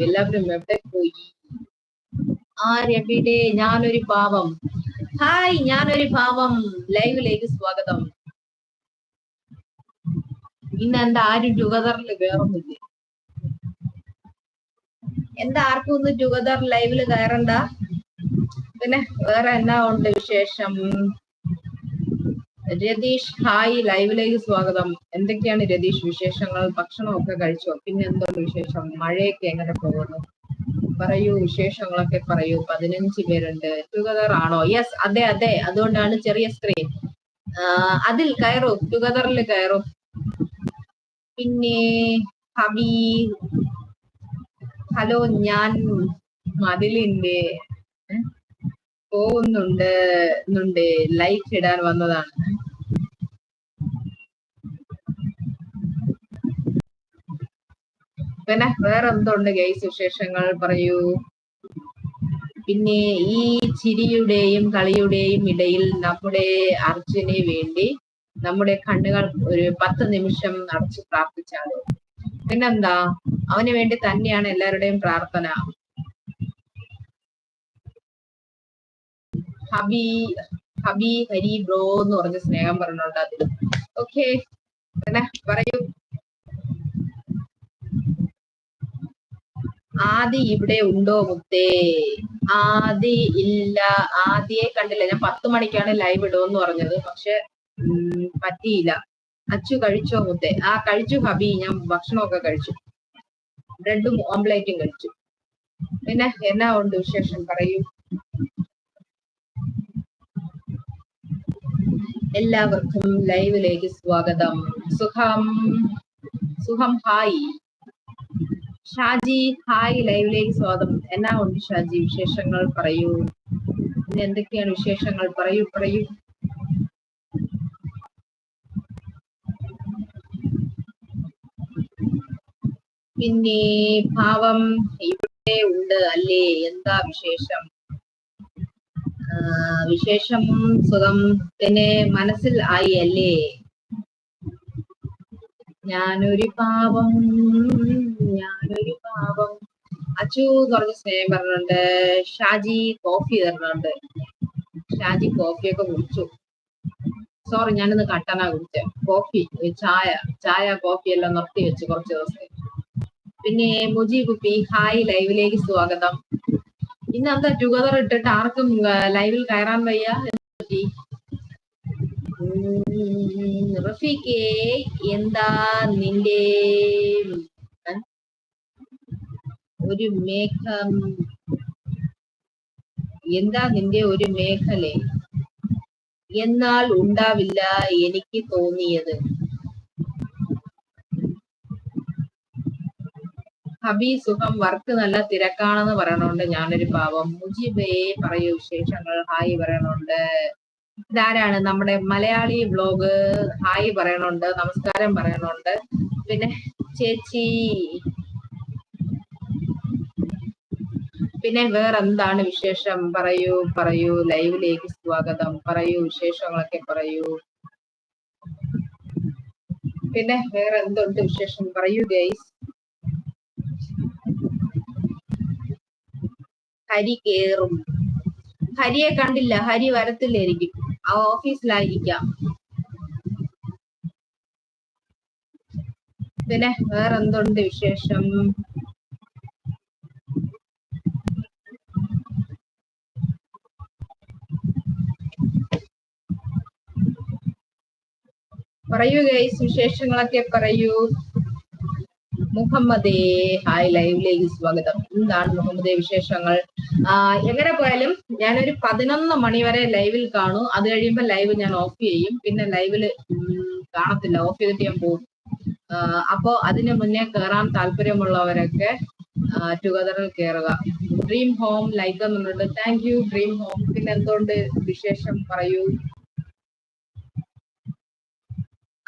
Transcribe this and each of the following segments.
എല്ലാവരും എവിടെ പോയി? ആരെവിടെ? ഞാനൊരു പാവം. ഹായ് ഞാനൊരു പാവം. ലൈവിലേക്ക് സ്വാഗതം. ഇന്ന് എന്താ ആരും ടുഗദറിൽ കയറുന്നില്ലേ എന്താ ആർക്കും ഒന്ന് ടുഗദർ ലൈവിൽ കയറണ്ട? പിന്നെ വേറെ എന്നാ ഉണ്ട് വിശേഷം? രതീഷ് ഹായ് ലൈവിലേക്ക് സ്വാഗതം. എന്തൊക്കെയാണ് രതീഷ് വിശേഷങ്ങൾ? ഭക്ഷണമൊക്കെ കഴിച്ചോ? പിന്നെ എന്തുണ്ട് വിശേഷം? മഴയൊക്കെ എങ്ങനെ പോകുന്നു? പറയൂ വിശേഷങ്ങളൊക്കെ പറയൂ. പതിനഞ്ച് പേരുണ്ട്. ടുഗദർ ആണോ? യെസ് അതെ അതെ. അതുകൊണ്ടാണ് ചെറിയ സ്ക്രീൻ അതിൽ കയറൂ. ടുഗദറിൽ കയറൂ. പിന്നെ ഹബി ഹലോ ഞാൻ മതിലിന്റെ പോകുന്നുണ്ട് എന്നുണ്ട് ലൈക്ക് ഇടാൻ വന്നതാണ്. പിന്നെ വേറെ എന്തുണ്ട് ഗൈസ് വിശേഷങ്ങൾ? പറയൂ. പിന്നെ ഈ ചിരിയുടെയും കളിയുടെയും ഇടയിൽ നമ്മുടെ അർജുന് വേണ്ടി നമ്മുടെ കണ്ണുകൾ ഒരു പത്ത് നിമിഷം നടച്ച് പ്രാർത്ഥിച്ചാലോ? പിന്നെന്താ? അവന് വേണ്ടി തന്നെയാണ് എല്ലാവരുടെയും പ്രാർത്ഥന. ഹബി ഹബി ഹരി ബ്രോ എന്ന് പറഞ്ഞ സ്നേഹം പറഞ്ഞുണ്ട് അതിൽ ഓക്കെ പറയൂ. ആദി ഇവിടെ ഉണ്ടോ മുത്തേ? ആദി ഇല്ല. ആദിയെ കണ്ടില്ല. ഞാൻ പത്ത് മണിക്കാണ് ലൈവ് ഇടുമെന്ന് പറഞ്ഞത്. പക്ഷെ പറ്റിയില്ല. അച്ചു കഴിച്ചോ മുത്തേ? ആ കഴിച്ചു ഹബി. ഞാൻ ഭക്ഷണമൊക്കെ കഴിച്ചു. ബ്രെഡും ഓംലേറ്റും കഴിച്ചു. പിന്നെ എന്നാ ഉണ്ട് വിശേഷം? പറയൂ. എല്ലാവർക്കും ലൈവിലേക്ക് സ്വാഗതം. സുഖം. സുഖം ഹായ്. ഷാജി ഹായ്. ലൈവിലേക്ക് സ്വാഗതം. എന്നാ ഉണ്ട് ഷാജി? വിശേഷങ്ങൾ പറയൂ. ഇന്ന് എന്തൊക്കെയാണ് വിശേഷങ്ങൾ? പറയൂ പറയൂ. പിന്നെ ഭാവം ഇവിടെ ഉണ്ട് അല്ലേ? എന്താ വിശേഷം? വിശേഷം സുഖം. പിന്നെ മനസ്സിൽ ആയി അല്ലേ ഞാനൊരു പാപം ഞാനൊരു പാപം. അച്ചു പറഞ്ഞ സ്നേഹം പറഞ്ഞിട്ടുണ്ട്. ഷാജി കോഫി തരണുണ്ട് ഷാജി കോഫിയൊക്കെ കുടിച്ചു. സോറി ഞാനിന്ന് കട്ടനാ കുടിച്ചത് കോഫി ചായ ചായ കോഫി എല്ലാം നിർത്തി വെച്ച് കുറച്ച് ദിവസം. പിന്നെ മുജീബ് പി ഹായ് ലൈവിലേക്ക് സ്വാഗതം. ഇന്ന് എന്താ ടുഗദർ ഇട്ടിട്ട് ആർക്കും ലൈവിൽ കയറാൻ വയ്യ? റഫീഖേ എന്താ നിന്റെ ഒരു മേഘം. എന്താ നിന്റെ ഒരു മേഖലേ എന്നാൽ ഉണ്ടാവില്ല എനിക്ക് തോന്നിയത്. ഹബി സുഖം വർക്ക് നല്ല തിരക്കാണെന്ന് പറയണുണ്ട്. ഞാനൊരു പാവം. മുജീബേ പറയൂ വിശേഷങ്ങൾ. ഹായ് പറയണുണ്ട്. ഇതാരാണ്? നമ്മുടെ മലയാളി വ്ലോഗ് ഹായ് പറയണുണ്ട്. നമസ്കാരം പറയണുണ്ട്. പിന്നെ ചേച്ചി. പിന്നെ വേറെന്താണ് വിശേഷം? പറയൂ പറയൂ. ലൈവിലേക്ക് സ്വാഗതം. പറയൂ വിശേഷങ്ങളൊക്കെ പറയൂ. പിന്നെ വേറെ എന്തുണ്ട് വിശേഷം? പറയൂ ഗൈസ് ഹരി കേറും. ഹരിയെ കണ്ടില്ല. ഹരി വരത്തില്ലായിരിക്കും. ആ ഓഫീസിലായിരിക്കാം. പിന്നെ വേറെ എന്തുണ്ട് വിശേഷം? പറയൂ ഗൈസ് വിശേഷങ്ങളൊക്കെ പറയൂ. മുഹമ്മദേ ഹായ് ലൈവിലേക്ക് സ്വാഗതം. എന്താണ് മുഹമ്മദേ വിശേഷങ്ങൾ? എങ്ങനെ പോയാലും ഞാനൊരു പതിനൊന്ന് മണി വരെ ലൈവിൽ കാണും. അത് കഴിയുമ്പോൾ ലൈവ് ഞാൻ ഓഫ് ചെയ്യും. പിന്നെ ലൈവിൽ കാണത്തില്ല. ഓഫ് ചെയ്തിട്ട് ഞാൻ പോകും. അപ്പോ അതിന് മുന്നേ കയറാൻ താല്പര്യമുള്ളവരൊക്കെ ടുഗദറിൽ കയറുക ഡ്രീം ഹോം ലൈക്ക് എന്നുണ്ട് താങ്ക് യു ഡ്രീം ഹോം പിന്നെ എന്തുകൊണ്ട് വിശേഷം? പറയൂ.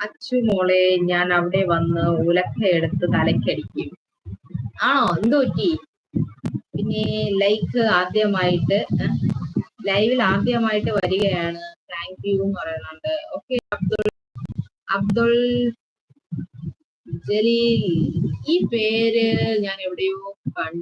അച്ചു മോളെ ഞാൻ അവിടെ വന്ന് ഉലക്ക എടുത്ത് തലക്കടിക്കും. ആണോ? എന്ത് പറ്റി? പിന്നെ ലൈക്ക് ആദ്യമായിട്ട് ലൈവിൽ ആദ്യമായിട്ട് വരികയാണ്. താങ്ക് യു എന്ന് പറയുന്നുണ്ട്. ഓക്കെ അബ്ദുൾ അബ്ദുൾ ജലീൽ. ഈ പേര് ഞാൻ എവിടെയോ കണ്ടിട്ട്